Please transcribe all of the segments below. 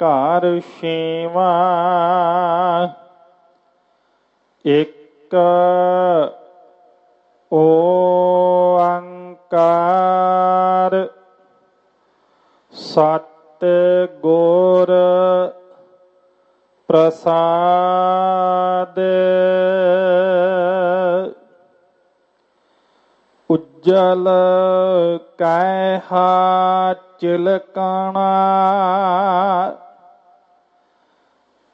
ਘਰ ਛੇਵਾ। ਇੱਕ ਓੰਕਾਰ ਸਤ ਗੁਰ ਪ੍ਰਸਾਦ। ਉਜਲ ਕਹਿ ਚਿਲਕਣਾ।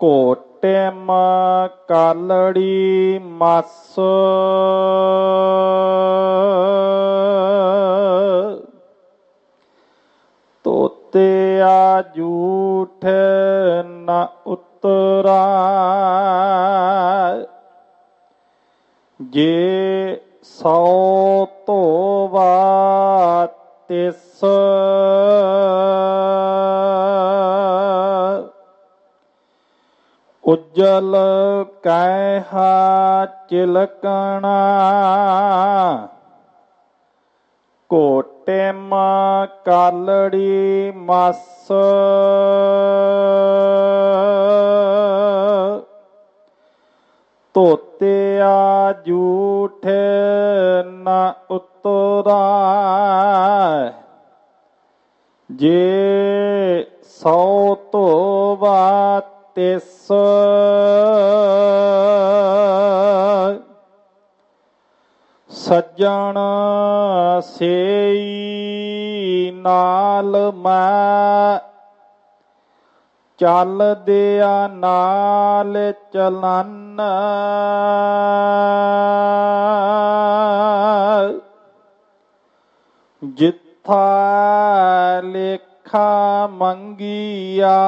ਕੋਟਿਮ ਕਾਲੜੀ ਮਸ। ਆ ਝੂਠ ਨ ਉਤਰਾ। ਜੇ ਸੌ ਧੋਵਾ ਤਿਸ ਉਜਲ ਕਹਿ ਚਿਲਕਣਾ। ਕੋਟਿਮ ਕਾਲੜੀ ਮਸ। ਤੋਤਿਆ ਝੂਠ ਨ ਉਤਰਾ ਜੇ ਸੌ ਧੋਵਾ ਤਿਸ ਸੱਜਣ ਸੇਈ ਨਾਲ ਮੈਂ ਚੱਲਦਿਆ ਨਾਲ ਚਲਨ। ਜਿੱਥਾ ਲੇਖਾ ਮੰਗਿਆ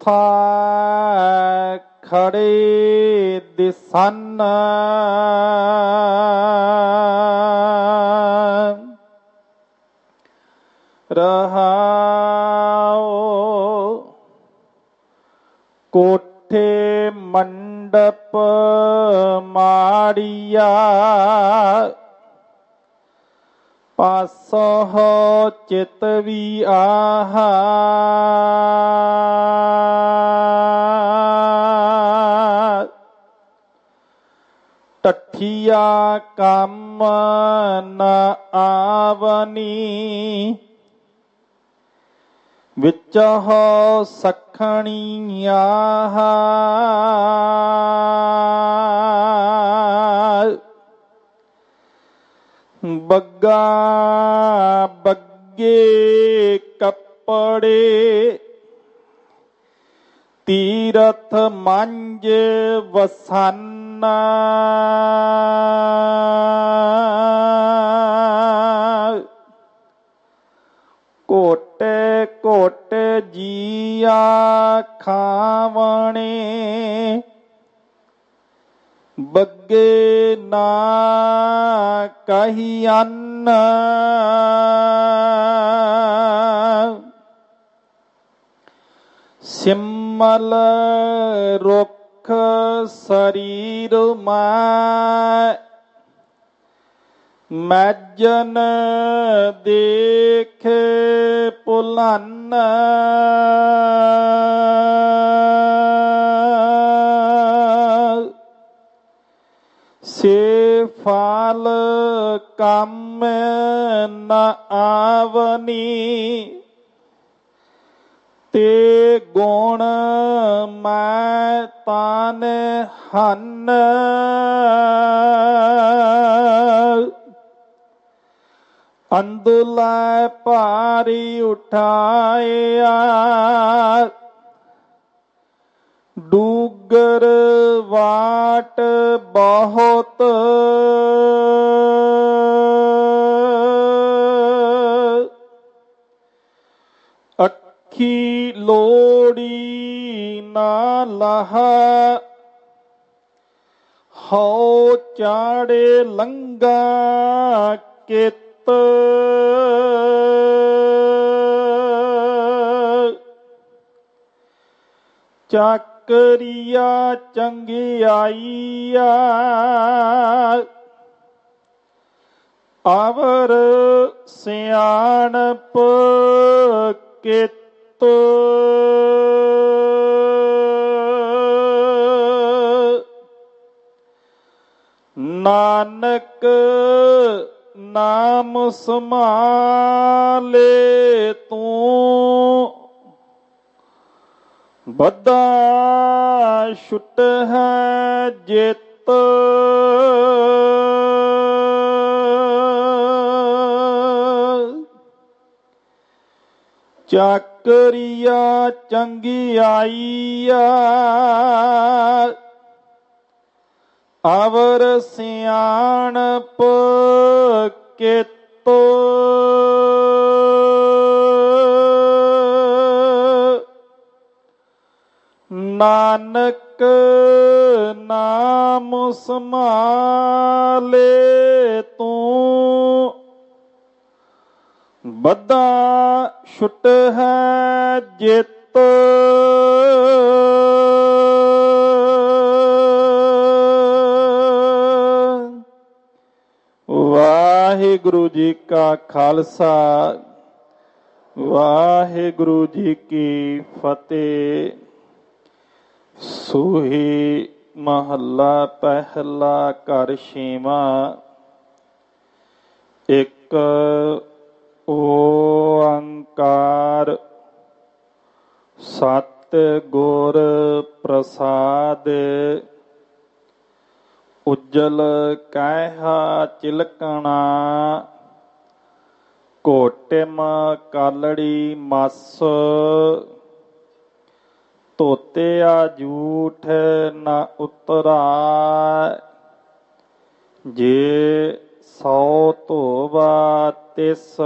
ਤਿੱਥਾ ਖੜੇ ਦਿਸਨ। ਰਹਾਓ ਕੋਠੇ ਮੰਡਪ ਮਾੜੀਆ ਪਾਸੋ ਚਿਤ ਵੀ ਆਹਾ। ਟੱਠੀਆ ਕੰਮ ਨ ਆਵਨੀ। ਵਿੱਚ ਹੋ ਬੱਗਾ ਬੱਗੇ ਕੱਪੜੇ ਤੀਰਥ ਮੰਜ ਵਸਨਾ ਕੋਟੇ ਕੋਟੇ ਜੀਆ ਖਾਵਣੇ। ਬੱਗੇ ਨਾ ਕਹੀ ਅੰਨ। ਸਿਮਲ ਰੁਖ ਸਰੀਰ ਮੈਂ ਮੈਜਨ ਦੇਖ ਪੁਲਨ। ਸੇ ਫਾਲ ਕੰਮ ਨ ਆਵਨੀ। ਤੇ ਗੁਣ ਮੈਂ ਤਾਨ ਹਨ। ਅੰਦੁਲਾ ਭਾਰੀ ਉਠਾਇਆ ਡੂਗਰ ਵਾਟ ਬਹੁਤ। ਅੱਖੀ ਲੋੜੀ ਨਾ ਲਹਾ? ਹਉ ਚਾੜੇ ਲੰਗਾ ਕਿਤ? ਚੱਕਰੀਆ ਚੰਗਿਆਈਆ। ਆਵਰ ਸਿਆਣਪ ਕਿਤ? ਨਾਨਕ ਨਾਮ ਸਮਾਲੇ ਤੂੰ। ਬੱਦਾ ਛੁਟ ਹੈ ਜਿਤ। ਚੱਕਰੀਆ ਚੰਗਿਆਈਆ ਅਵਰ ਸਿਆਣਪ ਕਿਤੋ ਨਾਨਕ ਨਾਮ ਸਮਾਲੇ ਤੂੰ। ਬੱਦਾ ਛੁੱਟ ਹੈ ਜਿਤ। ਵਾਹਿਗੁਰੂ ਜੀ ਕਾ ਖਾਲਸਾ, ਵਾਹਿਗੁਰੂ ਜੀ ਕੀ ਫਤਿਹ। ਸੂਹੀ ਮਹੱਲਾ ਪਹਿਲਾ ਘਰ ਛੇਵਾਂ, ਇੱਕ ਓੰਕਾਰ ਸਤ ਗੁਰ ਪ੍ਰਸਾਦ ਉਜਲ ਕਹਿਆ ਚਿਲਕਣਾ ਕੋਟਿਮ ਕਾਲੜੀ ਮਸ ਤੋਤਿਆ ਜੂਠ ਨਾ ਉਤਰਾ ਜੇ ਸੌ ਧੋਵਾ ਤਿਸ।